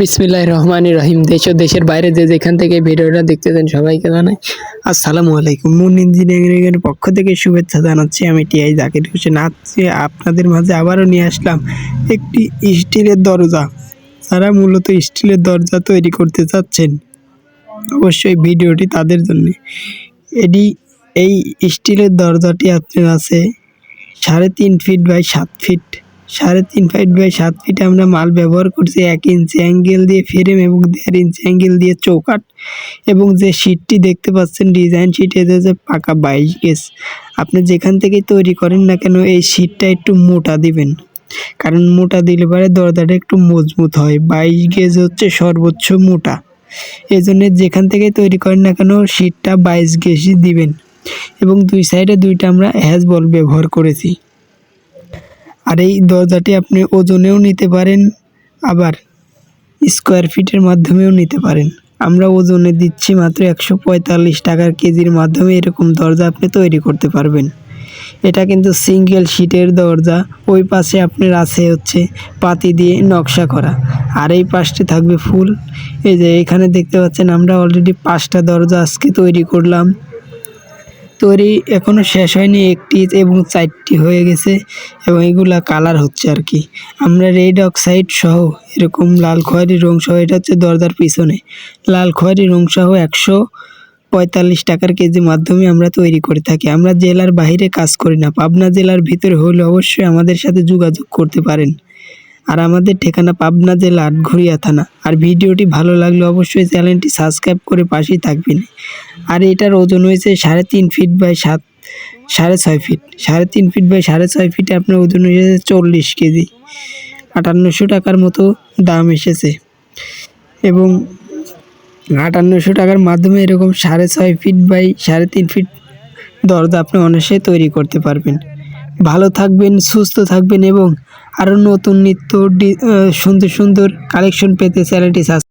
বিসমিল্লাহ রহমান রহিম। দেশ ও দেশের বাইরে যে যেখান থেকে ভিডিওটা দেখতেছেন সবাইকে জানাই আসসালামু আলাইকুম। মুন ইঞ্জিনিয়ারিং এর পক্ষ থেকে শুভেচ্ছা জানাচ্ছি। আমি টিআই জাকির হোসেন। আজকে আপনাদের মাঝে আবারও নিয়ে আসলাম একটি স্টিলের দরজা। যারা মূলত স্টিলের দরজা তৈরি করতে চাচ্ছেন, অবশ্যই ভিডিওটি তাদের জন্য। এটি, এই স্টিলের দরজাটি আপনার আছে সাড়ে তিন ফিট বাই সাত ফিট। সাড়ে তিন ফিট বাই সাত ফিট আমরা মাল ব্যবহার করছি। এক ইঞ্চি অ্যাঙ্গেল দিয়ে ফ্রেম এবং দেড় ইঞ্চি অ্যাঙ্গেল দিয়ে চৌকাট এবং যে শীটটি দেখতে পাচ্ছেন ডিজাইন শীট এতে হচ্ছে পাকা বাইশ গেজ। আপনি যেখান থেকে তৈরি করেন না কেন, এই শীটটা একটু মোটা দিবেন। কারণ মোটা দিলে পরে দরজাটা একটু মজবুত হয়। বাইশ গেজ হচ্ছে সর্বোচ্চ মোটা। এই জন্য যেখান থেকে তৈরি করেন না কেন শীটটা বাইশ গেজই দিবেন। এবং দুই সাইডে দুইটা আমরা হ্যাজ বল ব্যবহার করেছি। আর এই দরজাটি আপনি ওজনেও নিতে পারেন, আবার স্কোয়ার ফিটের মাধ্যমেও নিতে পারেন। আমরা ওজনে দিচ্ছি মাত্র একশো পঁয়তাল্লিশ টাকার কেজির মাধ্যমে এরকম দরজা আপনি তৈরি করতে পারবেন। এটা কিন্তু সিঙ্গেল শিটের দরজা, ওই পাশে আপনার আছে হচ্ছে পাতি দিয়ে নকশা করা। আর এই পাশটি থাকবে ফুল। এই যে এখানে দেখতে পাচ্ছেন আমরা অলরেডি পাঁচটা দরজা আজকে তৈরি করলাম। তৈরি এখনও শেষ হয়নি, একটি এবং চারটি হয়ে গেছে এবং এগুলা কালার হচ্ছে আর কি। আমরা রেড অক্সাইড সহ এরকম লাল খয়েরি রং সহ, এটা হচ্ছে দরজার পিছনে। লাল খয়েরি রং সহ একশো পঁয়তাল্লিশ টাকার কেজি মাধ্যমে আমরা তৈরি করে থাকি। আমরা জেলার বাইরে কাজ করি না। পাবনা জেলার ভিতরে হলে অবশ্যই আমাদের সাথে যোগাযোগ করতে পারেন। আর আমাদের ঠিকানা পাবনা জেলা আটঘরিয়া থানা। আর ভিডিওটি ভালো লাগলে অবশ্যই চ্যানেলটি সাবস্ক্রাইব করে পাশেই থাকবেন। আর এটার ওজন হয়েছে সাড়ে তিন ফিট বাই সাত, সাড়ে ছয় ফিট। সাড়ে তিন ফিট বাই সাড়ে ছয় ফিটে আপনার ওজন হয়েছে চল্লিশ কেজি। আটান্নশো টাকার মতো দাম এসেছে। এবং আটান্নশো টাকার মাধ্যমে এরকম সাড়ে ছয় ফিট বাই সাড়ে তিন ফিট দরজা আপনি অনায়াসে তৈরি করতে পারবেন। ভালো থাকবেন সুস্থ থাকবেন এবং আরও নতুন নিত্য সুন্দর সুন্দর কালেকশন পেতে চ্যানেলটি সাবস্ক্রাইব